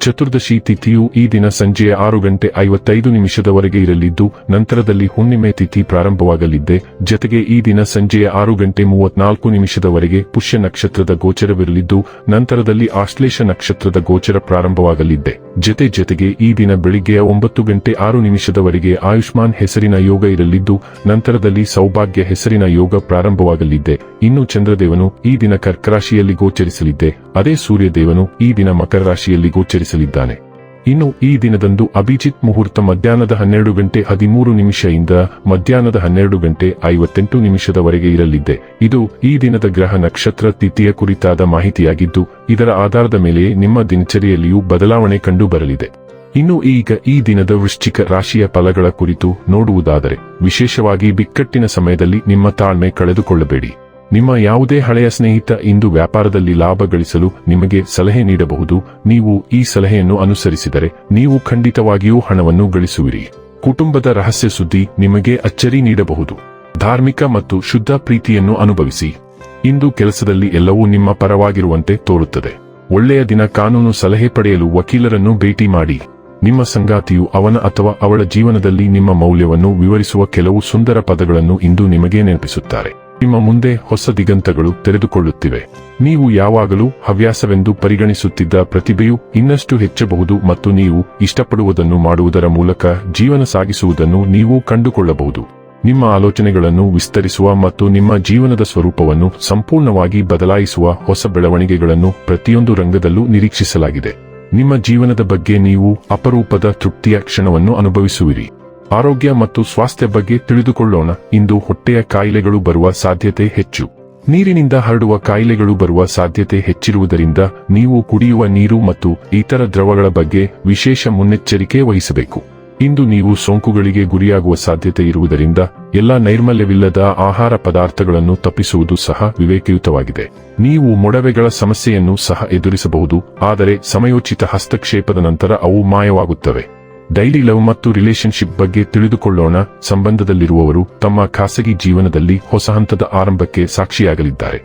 ಚತುರ್ದಶಿ ತಿಥಿಯು ಈ ದಿನ ಸಂಜೆಯ ಆರು ಗಂಟೆ ಐವತ್ತೈದು ನಿಮಿಷದವರೆಗೆ ಇರಲಿದ್ದು, ನಂತರದಲ್ಲಿ ಹುಣ್ಣಿಮೆ ತಿಥಿ ಪ್ರಾರಂಭವಾಗಲಿದ್ದೆ. ಜತೆಗೆ ಈ ದಿನ ಸಂಜೆಯ ಆರು ಗಂಟೆ ಮೂವತ್ನಾಲ್ಕು ನಿಮಿಷದವರೆಗೆ ಪುಷ್ಯ ನಕ್ಷತ್ರದ ಗೋಚರವಿರಲಿದ್ದು, ನಂತರದಲ್ಲಿ ಆಶ್ಲೇಷ ನಕ್ಷತ್ರದ ಗೋಚರ ಪ್ರಾರಂಭವಾಗಲಿದ್ದೆ. ಜತೆ ಜತೆಗೆ ಈ ದಿನ ಬೆಳಿಗ್ಗೆಯ ಒಂಬತ್ತು ಗಂಟೆ ಆರು ನಿಮಿಷದವರೆಗೆ ಆಯುಷ್ಮಾನ್ ಹೆಸರಿನ ಯೋಗ ಇರಲಿದ್ದು, ನಂತರದಲ್ಲಿ ಸೌಭಾಗ್ಯ ಹೆಸರಿನ ಯೋಗ ಪ್ರಾರಂಭವಾಗಲಿದ್ದೆ. ಇನ್ನು ಚಂದ್ರದೇವನು ಈ ದಿನ ಕರ್ಕರಾಶಿಯಲ್ಲಿ ಗೋಚರಿಸಲಿದ್ದೆ. ಅದೇ ಸೂರ್ಯದೇವನು ಈ ದಿನ ಮಕರ ರಾಶಿಯಲ್ಲಿ ಗೋಚರಿಸಲಿದ್ದಾನೆ ಇನ್ನು ಈ ದಿನದಂದು ಅಭಿಜಿತ್ ಮುಹೂರ್ತ ಮಧ್ಯಾಹ್ನದ ಹನ್ನೆರಡು ಗಂಟೆ ಹದಿಮೂರು ನಿಮಿಷದಿಂದ ಮಧ್ಯಾಹ್ನದ ಹನ್ನೆರಡು ಗಂಟೆ ಐವತ್ತೆಂಟು ನಿಮಿಷದವರೆಗೆ ಇರಲಿದ್ದೆ ಇದು ಈ ದಿನದ ಗ್ರಹ ನಕ್ಷತ್ರ ತಿಥಿಯ ಕುರಿತಾದ ಮಾಹಿತಿಯಾಗಿದ್ದು, ಇದರ ಆಧಾರದ ಮೇಲೆ ನಿಮ್ಮ ದಿನಚರಿಯಲ್ಲಿಯೂ ಬದಲಾವಣೆ ಕಂಡು ಬರಲಿದೆ ಇನ್ನು ಈಗ ಈ ದಿನದ ವೃಶ್ಚಿಕ ರಾಶಿಯ ಫಲಗಳ ಕುರಿತು ನೋಡುವುದಾದರೆ, ವಿಶೇಷವಾಗಿ ಬಿಕ್ಕಟ್ಟಿನ ಸಮಯದಲ್ಲಿ ನಿಮ್ಮ ತಾಳ್ಮೆ ಕಳೆದುಕೊಳ್ಳಬೇಡಿ. ನಿಮ್ಮ ಯಾವುದೇ ಹಳೆಯ ಸ್ನೇಹಿತ ಇಂದು ವ್ಯಾಪಾರದಲ್ಲಿ ಲಾಭ ಗಳಿಸಲು ನಿಮಗೆ ಸಲಹೆ ನೀಡಬಹುದು. ನೀವು ಈ ಸಲಹೆಯನ್ನು ಅನುಸರಿಸಿದರೆ ನೀವು ಖಂಡಿತವಾಗಿಯೂ ಹಣವನ್ನು ಗಳಿಸುವಿರಿ. ಕುಟುಂಬದ ರಹಸ್ಯ ಸುದ್ದಿ ನಿಮಗೆ ಅಚ್ಚರಿ ನೀಡಬಹುದು. ಧಾರ್ಮಿಕ ಮತ್ತು ಶುದ್ಧ ಪ್ರೀತಿಯನ್ನು ಅನುಭವಿಸಿ. ಇಂದು ಕೆಲಸದಲ್ಲಿ ಎಲ್ಲವೂ ನಿಮ್ಮ ಪರವಾಗಿರುವಂತೆ ತೋರುತ್ತದೆ. ಒಳ್ಳೆಯ ದಿನ ಕಾನೂನು ಸಲಹೆ ಪಡೆಯಲು ವಕೀಲರನ್ನು ಭೇಟಿ ಮಾಡಿ. ನಿಮ್ಮ ಸಂಗಾತಿಯು ಅವನ ಅಥವಾ ಅವಳ ಜೀವನದಲ್ಲಿ ನಿಮ್ಮ ಮೌಲ್ಯವನ್ನು ವಿವರಿಸುವ ಕೆಲವು ಸುಂದರ ಪದಗಳನ್ನು ಇಂದು ನಿಮಗೆ ನೆನಪಿಸುತ್ತಾರೆ. ನಿಮ್ಮ ಮುಂದೆ ಹೊಸ ದಿಗಂತಗಳು ತೆರೆದುಕೊಳ್ಳುತ್ತಿವೆ. ನೀವು ಯಾವಾಗಲೂ ಹವ್ಯಾಸವೆಂದು ಪರಿಗಣಿಸುತ್ತಿದ್ದ ಪ್ರತಿಭೆಯು ಇನ್ನಷ್ಟು ಹೆಚ್ಚಬಹುದು ಮತ್ತು ನೀವು ಇಷ್ಟಪಡುವುದನ್ನು ಮಾಡುವುದರ ಮೂಲಕ ಜೀವನ ಸಾಗಿಸುವುದನ್ನು ನೀವು ಕಂಡುಕೊಳ್ಳಬಹುದು. ನಿಮ್ಮ ಆಲೋಚನೆಗಳನ್ನು ವಿಸ್ತರಿಸುವ ಮತ್ತು ನಿಮ್ಮ ಜೀವನದ ಸ್ವರೂಪವನ್ನು ಸಂಪೂರ್ಣವಾಗಿ ಬದಲಾಯಿಸುವ ಹೊಸ ಬೆಳವಣಿಗೆಗಳನ್ನು ಪ್ರತಿಯೊಂದು ರಂಗದಲ್ಲೂ ನಿರೀಕ್ಷಿಸಲಾಗಿದೆ. ನಿಮ್ಮ ಜೀವನದ ಬಗ್ಗೆ ನೀವು ಅಪರೂಪದ ತೃಪ್ತಿಯ ಕ್ಷಣವನ್ನು ಅನುಭವಿಸುವಿರಿ. ಆರೋಗ್ಯ ಮತ್ತು ಸ್ವಾಸ್ಥ್ಯ ಬಗ್ಗೆ ತಿಳಿದುಕೊಳ್ಳೋಣ. ಇಂದು ಹೊಟ್ಟೆಯ ಕಾಯಿಲೆಗಳು ಬರುವ ಸಾಧ್ಯತೆ ಹೆಚ್ಚು. ನೀರಿನಿಂದ ಹರಡುವ ಕಾಯಿಲೆಗಳು ಬರುವ ಸಾಧ್ಯತೆ ಹೆಚ್ಚಿರುವುದರಿಂದ ನೀವು ಕುಡಿಯುವ ನೀರು ಮತ್ತು ಇತರ ದ್ರವಗಳ ಬಗ್ಗೆ ವಿಶೇಷ ಮುನ್ನೆಚ್ಚರಿಕೆ ವಹಿಸಬೇಕು. ಇಂದು ನೀವು ಸೋಂಕುಗಳಿಗೆ ಗುರಿಯಾಗುವ ಸಾಧ್ಯತೆ ಇರುವುದರಿಂದ ಎಲ್ಲ ನೈರ್ಮಲ್ಯವಿಲ್ಲದ ಆಹಾರ ಪದಾರ್ಥಗಳನ್ನು ತಪ್ಪಿಸುವುದು ಸಹ ವಿವೇಕಯುತವಾಗಿದೆ. ನೀವು ಮೊಡವೆಗಳ ಸಮಸ್ಯೆಯನ್ನು ಸಹ ಎದುರಿಸಬಹುದು, ಆದರೆ ಸಮಯೋಚಿತ ಹಸ್ತಕ್ಷೇಪದ ನಂತರ ಅವು ಮಾಯವಾಗುತ್ತವೆ. ಡೈಲಿ ಲವ್ ಮತ್ತು ರಿಲೇಶನ್ಶಿಪ್ ಬಗ್ಗೆ ತಿಳಿದುಕೊಳ್ಳೋಣ. ಸಂಬಂಧದಲ್ಲಿರುವವರು ತಮ್ಮ ಖಾಸಗಿ ಜೀವನದಲ್ಲಿ ಹೊಸ ಹಂತದ ಆರಂಭಕ್ಕೆ ಸಾಕ್ಷಿಯಾಗಲಿದ್ದಾರೆ.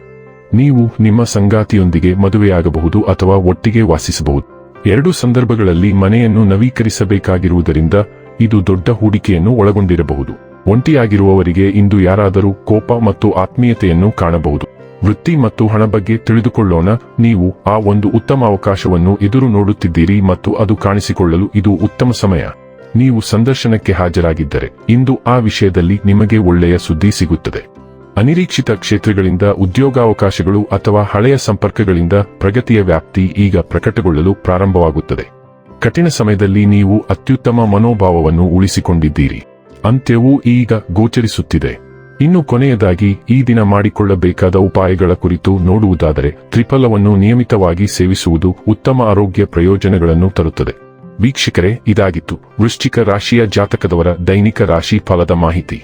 ನೀವು ನಿಮ್ಮ ಸಂಗಾತಿಯೊಂದಿಗೆ ಮದುವೆಯಾಗಬಹುದು ಅಥವಾ ಒಟ್ಟಿಗೆ ವಾಸಿಸಬಹುದು. ಎರಡು ಸಂದರ್ಭಗಳಲ್ಲಿ ಮನೆಯನ್ನು ನವೀಕರಿಸಬೇಕಾಗಿರುವುದರಿಂದ ಇದು ದೊಡ್ಡ ಹೂಡಿಕೆಯನ್ನು ಒಳಗೊಂಡಿರಬಹುದು. ಒಂಟಿಯಾಗಿರುವವರಿಗೆ ಇಂದು ಯಾರಾದರೂ ಕೋಪ ಮತ್ತು ಆತ್ಮೀಯತೆಯನ್ನು ಕಾಣಬಹುದು. ವೃತ್ತಿ ಮತ್ತು ಹಣ ಬಗ್ಗೆ ತಿಳಿದುಕೊಳ್ಳೋಣ. ನೀವು ಆ ಒಂದು ಉತ್ತಮ ಅವಕಾಶವನ್ನು ಎದುರು ನೋಡುತ್ತಿದ್ದೀರಿ ಮತ್ತು ಅದು ಕಾಣಿಸಿಕೊಳ್ಳಲು ಇದು ಉತ್ತಮ ಸಮಯ. ನೀವು ಸಂದರ್ಶನಕ್ಕೆ ಹಾಜರಾಗಿದ್ದರೆ ಇಂದು ಆ ವಿಷಯದಲ್ಲಿ ನಿಮಗೆ ಒಳ್ಳೆಯ ಸುದ್ದಿ ಸಿಗುತ್ತದೆ. ಅನಿರೀಕ್ಷಿತ ಕ್ಷೇತ್ರಗಳಿಂದ ಉದ್ಯೋಗಾವಕಾಶಗಳು ಅಥವಾ ಹಳೆಯ ಸಂಪರ್ಕಗಳಿಂದ ಪ್ರಗತಿಯ ವ್ಯಾಪ್ತಿ ಈಗ ಪ್ರಕಟಗೊಳ್ಳಲು ಪ್ರಾರಂಭವಾಗುತ್ತದೆ. ಕಠಿಣ ಸಮಯದಲ್ಲಿ ನೀವು ಅತ್ಯುತ್ತಮ ಮನೋಭಾವವನ್ನು ಉಳಿಸಿಕೊಂಡಿದ್ದೀರಿ. ಅಂತ್ಯವೂ ಈಗ ಗೋಚರಿಸುತ್ತಿದೆ. ಇನ್ನು ಕೊನೆಯದಾಗಿ ಈ ದಿನ ಮಾಡಿಕೊಳ್ಳಬೇಕಾದ ಉಪಾಯಗಳ ಕುರಿತು ನೋಡುವುದಾದರೆ ತ್ರಿಫಲವನ್ನು ನಿಯಮಿತವಾಗಿ ಸೇವಿಸುವುದು ಉತ್ತಮ ಆರೋಗ್ಯ ಪ್ರಯೋಜನಗಳನ್ನು ತರುತ್ತದೆ. ವೀಕ್ಷಕರೇ, ಇದಾಗಿತ್ತು ವೃಶ್ಚಿಕ ರಾಶಿಯ ಜಾತಕದವರ ದೈನಿಕ ರಾಶಿ ಫಲದ ಮಾಹಿತಿ.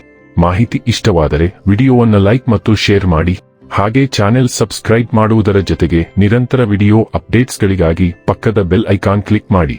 ಮಾಹಿತಿ ಇಷ್ಟವಾದರೆ ವಿಡಿಯೋವನ್ನು ಲೈಕ್ ಮತ್ತು ಶೇರ್ ಮಾಡಿ, ಹಾಗೆ ಚಾನೆಲ್ ಸಬ್ಸ್ಕ್ರೈಬ್ ಮಾಡುವುದರ ಜೊತೆಗೆ ನಿರಂತರ ವಿಡಿಯೋ ಅಪ್ಡೇಟ್ಸ್ಗಳಿಗಾಗಿ ಪಕ್ಕದ ಬೆಲ್ ಐಕಾನ್ ಕ್ಲಿಕ್ ಮಾಡಿ.